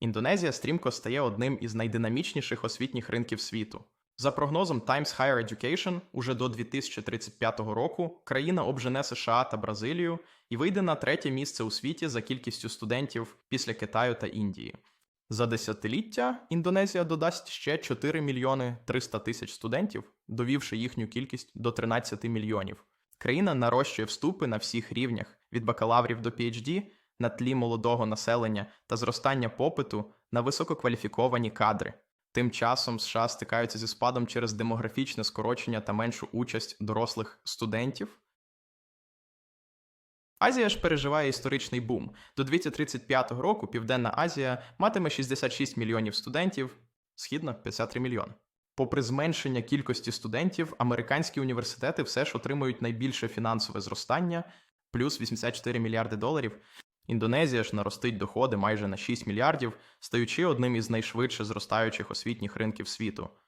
Індонезія стрімко стає одним із найдинамічніших освітніх ринків світу. За прогнозом Times Higher Education, уже до 2035 року країна обжене США та Бразилію і вийде на третє місце у світі за кількістю студентів після Китаю та Індії. За десятиліття Індонезія додасть ще 4 мільйони 300 тисяч студентів, довівши їхню кількість до 13 мільйонів. Країна нарощує вступи на всіх рівнях від бакалаврів до PhD на тлі молодого населення та зростання попиту на висококваліфіковані кадри. Тим часом США стикаються зі спадом через демографічне скорочення та меншу участь дорослих студентів. Азія ж переживає історичний бум. До 2035 року Південна Азія матиме 66 мільйонів студентів, східна 53 мільйони. Попри зменшення кількості студентів, американські університети все ж отримують найбільше фінансове зростання плюс 84 мільярди доларів. Індонезія ж наростить доходи майже на 6 мільярдів, стаючи одним із найшвидше зростаючих освітніх ринків світу.